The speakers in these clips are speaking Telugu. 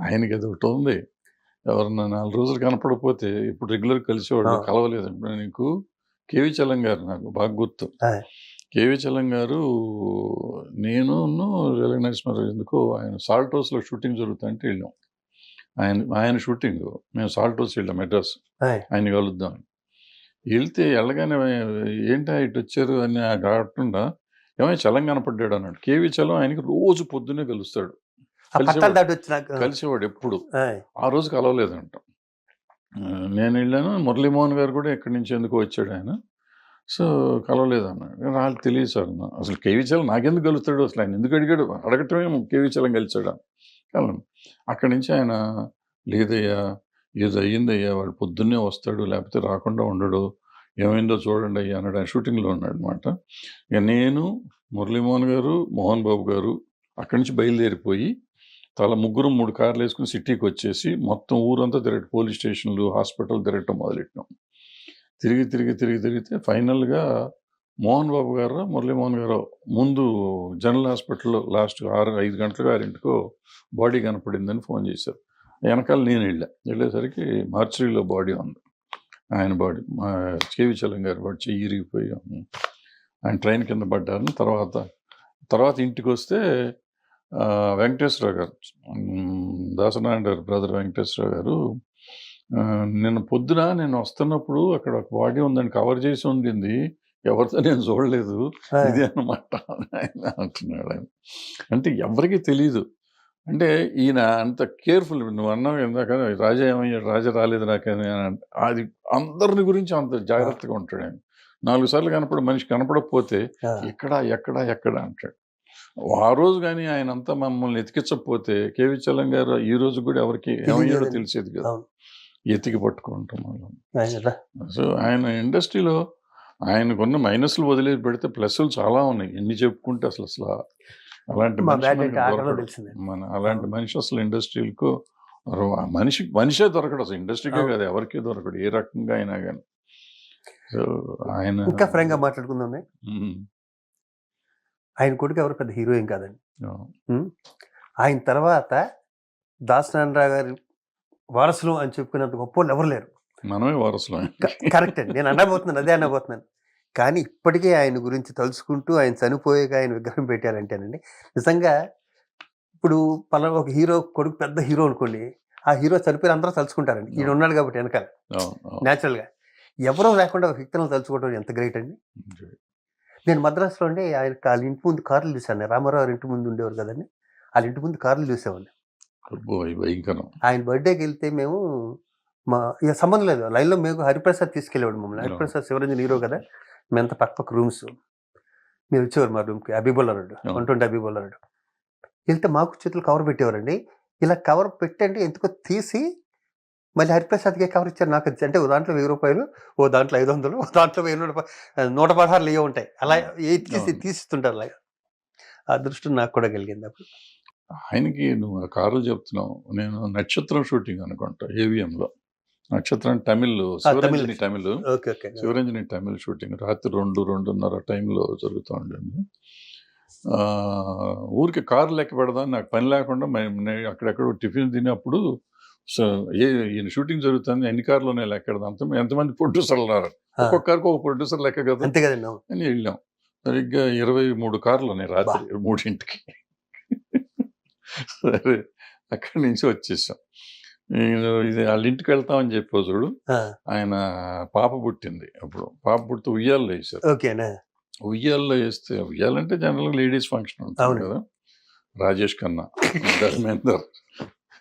ఆయనకి అది ఒకటి ఉంది. ఎవరన్నా నాలుగు రోజులు కనపడకపోతే ఇప్పుడు రెగ్యులర్ కలిసేవాడు ఆ. కలవలేదు. నీకు కేవి చలం గారు నాకు బాగా గుర్తు. కేవి చలం గారు నేను రేలంగి నరసింహారావు ఎందుకో ఆయన సాల్ట్ హౌస్లో షూటింగ్ జరుగుతుంటే వెళ్ళాం. ఆయన ఆయన షూటింగ్ మేము సాల్ట్ హౌస్ వెళ్ళాం మెడ్రాస్. ఆయ్. ఆయన కలుద్దాం వెళ్తే వెళ్ళగానే ఏంటా ఇటు వచ్చారు అని కాకుండా ఏమైనా చలం కనపడ్డాడు అన్నాడు. కేవి చలం ఆయనకి రోజు పొద్దున్నే కలుస్తాడు. పట్టాలు దాటి వచ్చినాక కలిసేవాడు ఎప్పుడు. ఆ రోజు కలవలేదంట నేను వెళ్ళాను. మురళీమోహన్ గారు కూడా ఎక్కడి నుంచి ఎందుకు వచ్చాడు ఆయన. సో కలవలేదన్నాడు. నాకు తెలియదు సార్. అసలు కేవీ చలం నాకెందుకు కలుస్తాడు? అసలు ఆయన ఎందుకు అడిగాడు? అడగటమే కేవీ చలం కలిసాడు? కలను అక్కడి నుంచి ఆయన లేదయ్యా ఏదో అయ్యిందయ్యా వాడు పొద్దున్నే వస్తాడు లేకపోతే రాకుండా ఉండడు. ఏమైందో చూడండి అయ్యా అన్నాడు. ఆయన షూటింగ్లో ఉన్నాడు అనమాట ఇక నేను మురళీమోహన్ గారు మోహన్ బాబు గారు అక్కడి నుంచి బయలుదేరిపోయి తల ముగ్గురు మూడు కార్లు వేసుకుని సిటీకి వచ్చేసి మొత్తం ఊరంతా తిరగ పోలీస్ స్టేషన్లు హాస్పిటల్ తిరగటం మొదలెట్టినాం. తిరిగి తిరిగి తిరిగి తిరిగితే ఫైనల్గా మోహన్ బాబు గారు మురళీమోహన్ గారు ముందు జనరల్ హాస్పిటల్లో లాస్ట్ ఆరు ఐదు గంటలకు ఆరింటికో బాడీ కనపడిందని ఫోన్ చేశారు. వెనకాల నేను వెళ్ళా. వెళ్ళేసరికి మార్చరీలో బాడీ ఉంది. ఆయన బాడీ మా చేవిచలం గారి బాడీ చెయ్యి ఇరిగిపోయి ఆయన ట్రైన్ కింద పడ్డారని తర్వాత తర్వాత ఇంటికి వస్తే వెంకటేశ్వరరావు గారు దాసనారాయణ గారు బ్రదర్ వెంకటేశ్వరరావు గారు నిన్న పొద్దున నేను వస్తున్నప్పుడు అక్కడ ఒక బాడీ ఉందని కవర్ చేసి ఉండింది ఎవరితో నేను చూడలేదు. ఇది అన్నమాట ఆయన అంటున్నాడు ఆయన అంటే ఎవరికి తెలియదు అంటే ఈయన అంత కేర్ఫుల్ నువ్వు అన్నావు ఇందాక రాజా ఏమయ్యాడు రాజా రాలేదు నాకని. అది అందరిని గురించి అంత జాగ్రత్తగా ఉంటాడు ఆయన నాలుగు సార్లు కనపడ మనిషి కనపడకపోతే. ఎక్కడ ఎక్కడ ఎక్కడ అంటాడు ఆ రోజు కానీ ఆయన అంతా మమ్మల్ని ఎతికించకపోతే కేవి చలం గారు ఈ రోజు కూడా ఎవరికి ఏమయ్యాడో. తెలిసేది కదా. ఎతికి పట్టుకుంటాం మనం. సో ఆయన ఇండస్ట్రీలో ఆయనకున్న మైనస్లు వదిలేసి పెడితే ప్లస్లు చాలా ఉన్నాయి. ఎన్ని చెప్పుకుంటే అసలు అసలు అలాంటి మన అలాంటి మనిషి అసలు ఇండస్ట్రీలకు మనిషి మనిషే దొరకడు అసలు. ఇండస్ట్రీకే. కాదు ఎవరికి దొరకడు. ఏ రకంగా అయినా కానీ సో ఆయన ఇంకా ఫ్రాంక్గా మాట్లాడుకుందాం ఆయన కొడుకు ఎవరు? పెద్ద హీరో ఏం కాదండి. ఆయన తర్వాత దాసనారాయణ గారి వారసులు అని చెప్పుకునేంత గొప్ప వాళ్ళు ఎవరు లేరు. మనమే వారసులం కరెక్ట్ అండి. నేను అనబోతున్నాను అదే అనబోతున్నాను. కానీ ఇప్పటికే ఆయన గురించి తలుచుకుంటూ ఆయన చనిపోయాక ఆయన విగ్రహం పెట్టారంటేనండి నిజంగా ఇప్పుడు పలానా ఒక హీరో కొడుకు పెద్ద హీరో అనుకోండి ఆ హీరో చనిపోయి అందరూ తలుచుకుంటారండి. ఈయన ఉన్నాడు కాబట్టి వెనకాల. న్యాచురల్గా ఎవరో లేకుండా ఒక వ్యక్తులను తలుచుకోవడం ఎంత గ్రేట్ అండి? నేను మద్రాసులో ఉండి ఆయన వాళ్ళ ఇంటి ముందు కార్లు చూశాను. రామారావు గారి ఇంటి ముందు ఉండేవారు కదండి. వాళ్ళ ఇంటి ముందు కార్లు చూసేవాడిని. ఆయన బర్త్డేకి వెళ్తే మేము మా ఇక సంబంధం లేదు. లైన్లో మేము హరిప్రసాద్ తీసుకెళ్ళేవాడు మమ్మల్ని. హరిప్రసాద్ శివరంజన్ హీరో కదా. మేమంతా పక్క పక్క రూమ్స్. మీరు వచ్చేవారు మా రూమ్కి. Yeah. One twenty Habibullah road. వెళ్తే మాకు చేతులు కవర్ పెట్టేవారండి. ఇలా కవర్ పెట్టండి ఎందుకో తీసి మళ్ళీ హరిప్రసాద్కి కవర్ ఇచ్చారు? నాకు అంటే ఓ దాంట్లో వెయ్యి రూపాయలు ఓ దాంట్లో ఐదు వందలు ఓ దాంట్లో వెయ్యి నూట నూట పదహారులు ఇవే ఉంటాయి. అలా తీసి. తీసిస్తుంటారు అలాగా? ఆ దృష్టి నాకు కూడా కలిగింది అప్పుడు. ఆయనకి నువ్వు ఆ కార్లు చెప్తున్నావు. నేను నక్షత్రం షూటింగ్ అనుకుంటా AVM లో నక్షత్రం తమిళ్ శివరంజని తమిళ్. శివరంజని తమిళ్ షూటింగ్ రాత్రి రెండు రెండున్నర టైంలో జరుగుతూ ఉండింది ఆ, ఊరికి కారు లెక్క పెడదాం నాకు పని లేకుండా అక్కడెక్కడ టిఫిన్ తినప్పుడు సో ఏ ఈయన షూటింగ్ జరుగుతుంది ఎన్ని కార్లోనే లెక్క పెడదాం అంత ఎంతమంది ప్రొడ్యూసర్లు ఉన్నారు? ఆ. ఒక్కొక్క కార్కి ఒక ప్రొడ్యూసర్ లెక్క కదా? అంతే కదండి అవును. అని వెళ్ళాం. సరిగ్గా ఇరవై మూడు కార్లు ఉన్నాయి రాత్రి మూడింటికి. సరే అక్కడి నుంచి వచ్చేసాం. ఇది వాళ్ళ ఇంటికి వెళ్తామని చెప్పి చూడు ఆయన పాప పుట్టింది అప్పుడు. పాప పుడితే ఉయ్యాల్లో ఓకేనా ఉయ్యాల్లో వేస్తే ఉయ్యాలంటే జనరల్గా లేడీస్ ఫంక్షన్ ఉంటుంది. కదా? రాజేష్ ఖన్నా ధర్మేందర్.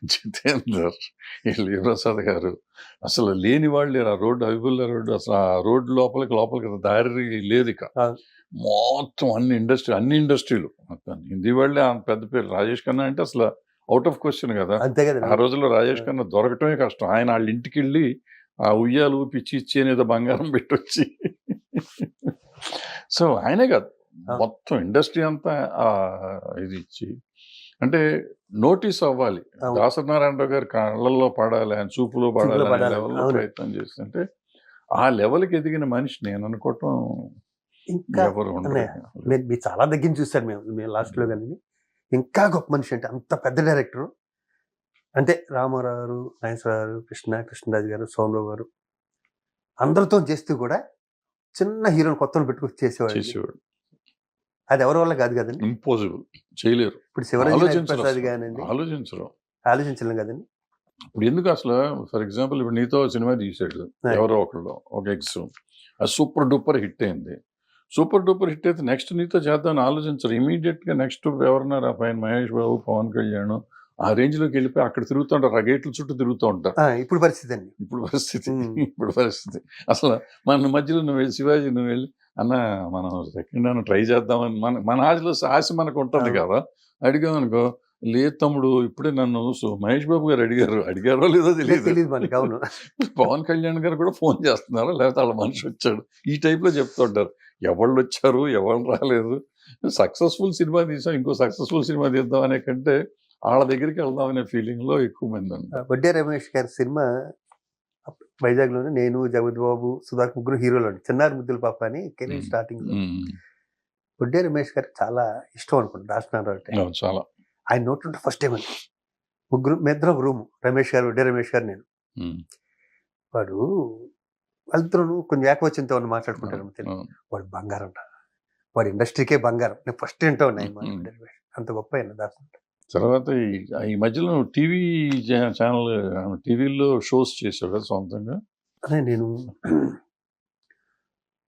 జితేందర్ వీళ్ళు ప్రసాద్ గారు. అసలు లేని వాళ్ళు లేరు. ఆ రోడ్డు అవిబుల్లా రోడ్డు అసలు ఆ రోడ్డు లోపలికి లోపలికి దారి లేదు ఇక. మొత్తం అన్ని ఇండస్ట్రీ అన్ని ఇండస్ట్రీలు. మొత్తం హిందీ వాళ్ళే ఆ పెద్ద పేరు. రాజేష్ ఖన్నా అంటే అసలు అవుట్ ఆఫ్ క్వశ్చన్ కదా. అంతే ఆ రోజుల్లో రాజేష్ ఖన్నా దొరకటమే కష్టం. ఆయన వాళ్ళ ఇంటికి వెళ్ళి ఆ ఉయ్యాలు పిచ్చి ఇచ్చి అనేది బంగారం పెట్టొచ్చి సో ఆయనే కాదు. మొత్తం ఇండస్ట్రీ అంతా ఇది ఇచ్చి. అంటే నోటీస్ అవ్వాలి. దాసనారాయణరావు గారి కళ్ళల్లో పడాలి ఆయన చూపులో పడాలి అనే. లెవెల్లో. ప్రయత్నం చేస్తుంటే ఆ లెవెల్కి ఎదిగిన మనిషి నేను అనుకోవటం ఇంకా మీరు చాలా దగ్గర చూశారు మేము మేము లాస్ట్లో కానీ ఇంకా గొప్ప మనిషి అంటే అంత పెద్ద డైరెక్టర్. అంటే రామారావు గారు నాగేశ్వరరావు గారు కృష్ణ కృష్ణరాజు గారు సోమరావు గారు. అందరితో చేస్తూ కూడా చిన్న హీరోని కొత్తలు పెట్టుకుని చేసేవాడు చేసేవాడు. అది ఎవరి వల్ల కాదు కదండి? ఇంపాసిబుల్ చేయలేరు. ఇప్పుడు శివరాజు ఆలోచించరు ప్రసాద్ అసలు. కానండి. ఆలోచించరు. ఆలోచించలేం కదండి? ఇప్పుడు ఎందుకు అసలు? ఫర్ ఎగ్జాంపుల్ ఇప్పుడు నీతో సినిమా తీసాడు. ఎవరో ఒకళ్ళు ఒక ఎక్స్ అది సూపర్ డూపర్ హిట్ అయింది. సూపర్ డూపర్ హిట్ అయితే నెక్స్ట్ నీతో చేద్దామని ఆలోచించరు. ఇమీడియట్గా నెక్స్ట్ ఎవరున్నారు ఆ పైన మహేష్ బాబు పవన్ కళ్యాణ్ ఆ రేంజ్లోకి వెళ్ళిపోయి అక్కడ తిరుగుతూ ఉంటారు. ఆ గేట్ల చుట్టూ తిరుగుతూ ఉంటారు. ఇప్పుడు పరిస్థితి అండి. ఇప్పుడు పరిస్థితి. ఇప్పుడు పరిస్థితి. అసలు మన మధ్యలో నువ్వు వెళ్ళి శివాజీ నువ్వు వెళ్ళి అన్న మనం సెకండ్ అని ట్రై చేద్దామని మన మన ఆశలో ఆశ మనకు ఉంటుంది. కదా. అడిగామనుకో లేదు తమ్ముడు ఇప్పుడే నన్ను సో మహేష్ బాబు గారు అడిగారు. అడిగారో లేదో తెలియదు తెలియదు మనకి అవును. పవన్ కళ్యాణ్ గారు కూడా ఫోన్ చేస్తున్నారు? లేకపోతే వాళ్ళ మనిషి వచ్చాడు. ఈ type లో చెప్తుంటారు. ఎవళ్ళు వచ్చారు? ఎవరు రాలేదు? సక్సెస్ఫుల్ సినిమా తీసాం ఇంకో సక్సెస్ఫుల్ సినిమా తీద్దాం అనే కంటే వాళ్ళ దగ్గరికి వెళ్దాం అనే ఫీలింగ్లో ఎక్కువ మంది ఉన్నారు. వడ్డే రమేష్ గారి సినిమా వైజాగ్లోనే నేను జగత్ బాబు సుధాకర్ ముగ్గురు హీరోలు అండి. చిన్నారి ముద్దుల పాప అని కెరీర్. స్టార్టింగ్. వడ్డే రమేష్ గారికి చాలా ఇష్టం అనుకుంటా రాజనారావు అంటే చాలా. ఆయన నోట్ ఉంటే ఫస్ట్ టైం అండి. ముగ్గురు మెద్దరం ఒక రూమ్ రమేష్ గారు వడ్డే రమేష్ గారు నేను. వాడు వాళ్ళిద్దరూ కొంచెం ఏకవచనంతో ఉన్న మాట్లాడుకుంటారు. వాడు బంగారం వాడు ఇండస్ట్రీకే బంగారం. నేను ఫస్ట్ వింటా ఉన్నాయి అంత గొప్ప ఆయన దాసు తర్వాత ఈ- మధ్యలో టీవీ ఛానల్ టీవీలో షోస్ చేసావు కదా సొంతంగా? అదే నేను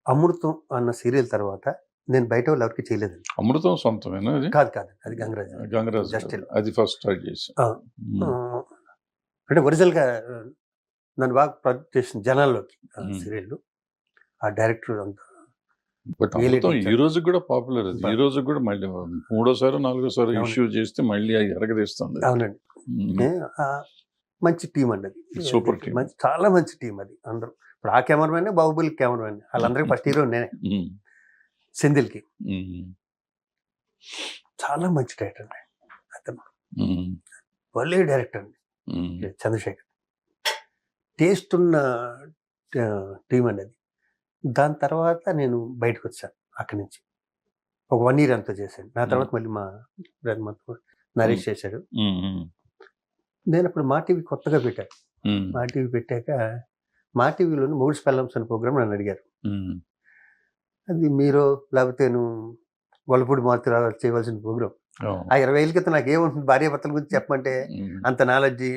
అమృతం అన్న సీరియల్ తర్వాత నేను బయట వాళ్ళు ఎవరికి చేయలేదండి. అమృతం సొంతమేనా అది? కాదు కాదు అది గంగరాజ్. గంగరాజ్ గారు. అది ఫస్ట్ స్టార్ట్ చేసి అంటే ఒరిజినల్గా ఆ, నన్ను బాగా ప్రొజెక్ట్ చేసిన జనాల్లోకి. సీరియల్ ఆ డైరెక్టర్ అంతా బట్ ఈ. రోజు కూడా పాపులర్ అది. ఈ రోజు కూడా మళ్ళీ మూడోసారి నాలుగోసారి. ఇష్యూ చేస్తే మళ్ళీ అది ఎరగదీస్తుంది. అవునండి. మంచి టీం అండి అది. Super team. మంచి చాలా మంచి టీం అది అందరూ. ఇప్పుడు ఆ కెమెరామెన్ బాహుబలి కెమెరామెన్. వాళ్ళందరికీ ఫస్ట్ హీరో నేనే. ఉమ్. చాలా మంచి డైరెక్టర్ అండి అతను. వాళ్ళే డైరెక్టర్ అండి. చంద్రశేఖర్. టేస్ట్ ఉన్న టీం అండి అది. దాని తర్వాత నేను బయటకు వచ్చాను అక్కడి నుంచి ఒక వన్ ఇయర్ అంతా చేశాను నా తర్వాత మళ్ళీ మా నరేష్ చేశాడు. నేను అప్పుడు మా టీవీ కొత్తగా పెట్టాను. మా టీవీ పెట్టాక మా టీవీలోని మూడు స్పెల్లమ్స్ అనే ప్రోగ్రామ్ నన్ను అడిగారు. అది మీరు లేకపోతే నువ్వు వలపూడి మారుతి రావు చేయవలసిన ప్రోగ్రామ్. ఆ ఇరవై ఏళ్ళ క్రితం నాకు ఏముంటుంది భార్య భర్తల గురించి చెప్పమంటే. అంత నాలెడ్జి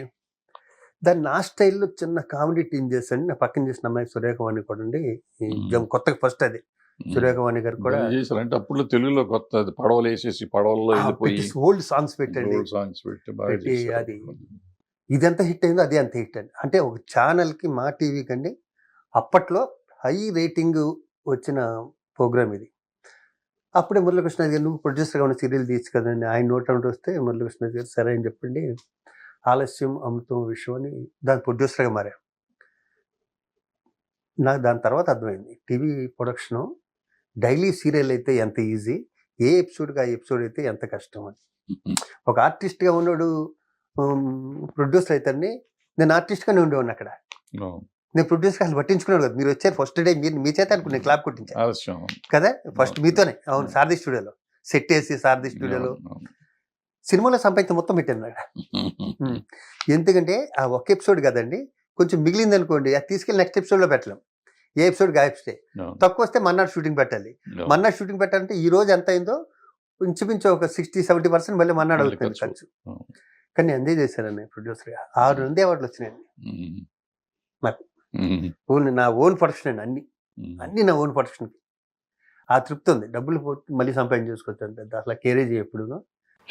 దాన్ని నా స్టైల్లో చిన్న కామెడీ టీం చేశాను నా పక్కన చేసిన అమ్మాయి సురేఖవాణి కూడా. జం- కొత్తగా ఫస్ట్ అది. సురేఖవాణి గారు కూడా భలే చేశారు. అంటే అప్పుడు తెలుగులో కొత్త పడవలు వేసేసి పడవల్లో ఓల్డ్ సాంగ్స్ పెట్టండి. సాంగ్స్ పెట్టి. అది ఇది ఎంత హిట్ అయిందో అదే అంత హిట్ అండి. అంటే ఒక ఛానల్కి మా టీవీ కండి అప్పట్లో హై రేటింగ్ వచ్చిన ప్రోగ్రామ్ ఇది. అప్పుడే మురళీకృష్ణ గారు నువ్వు ప్రొడ్యూసర్గా ఉన్న సీరియల్ తీసు కదండి. ఆయన నోట్ అవుట్ వస్తే మురళీకృష్ణ గారు సరే అని చెప్పండి. ఆలస్యం అమృతం విషయం అని దాని ప్రొడ్యూసర్గా మారా నాకు దాని తర్వాత అర్థమైంది టీవీ ప్రొడక్షన్ డైలీ సీరియల్ అయితే ఎంత ఈజీ ఏ ఎపిసోడ్కి ఆ ఎపిసోడ్ అయితే ఎంత కష్టం అని. ఒక ఆర్టిస్ట్గా ఉన్నాడు ప్రొడ్యూసర్ అయితే నేను ఆర్టిస్ట్గానే ఉండేవాడిని అక్కడ. నేను ప్రొడ్యూసర్ అసలు పట్టించుకున్నాడు కదా మీరు వచ్చారు ఫస్ట్ డే మీరు మీ చేత అనుకుని నేను క్లాప్ కొట్టించాను ఆలస్యం కదా ఫస్ట్. మీతోనే అవును. సారథి స్టూడియోలో సెట్ వేసి సారథి స్టూడియోలో. సినిమాలో సంపాదించి మొత్తం పెట్టాను అక్కడ ఉమ్. ఎందుకంటే ఆ ఒక్క ఎపిసోడ్ కదండి కొంచెం మిగిలింది అనుకోండి అది తీసుకెళ్ళి నెక్స్ట్ ఎపిసోడ్లో పెట్టలేం ఏ ఎపిసోడ్ గాయప్స్తే. తక్కువ వస్తే మన్నాడు షూటింగ్ పెట్టాలి. మన్నాడు షూటింగ్ పెట్టాలంటే ఈ రోజు ఎంత అయిందో ఇంచుమించు ఒక సిక్స్టీ సెవెంటీ పర్సెంట్ మళ్ళీ మన్నాడు అవుతుంది ఖర్చు. కానీ నేను ఎంజాయ్ చేశానండి ప్రొడ్యూసర్గా ఆరు నుండి అవార్డులు వచ్చినాయండి. నాకు. ఉమ్. ఓన్ నా ఓన్ ప్రొడక్షన్ అండి అన్ని. అన్ని నా ఓన్ ప్రొడక్షన్ ఆ తృప్తి ఉంది డబ్బులు పోతే మళ్ళీ సంపాదన చేసుకోవచ్చు అంతే అసలు కేరేజ్ ఎప్పుడు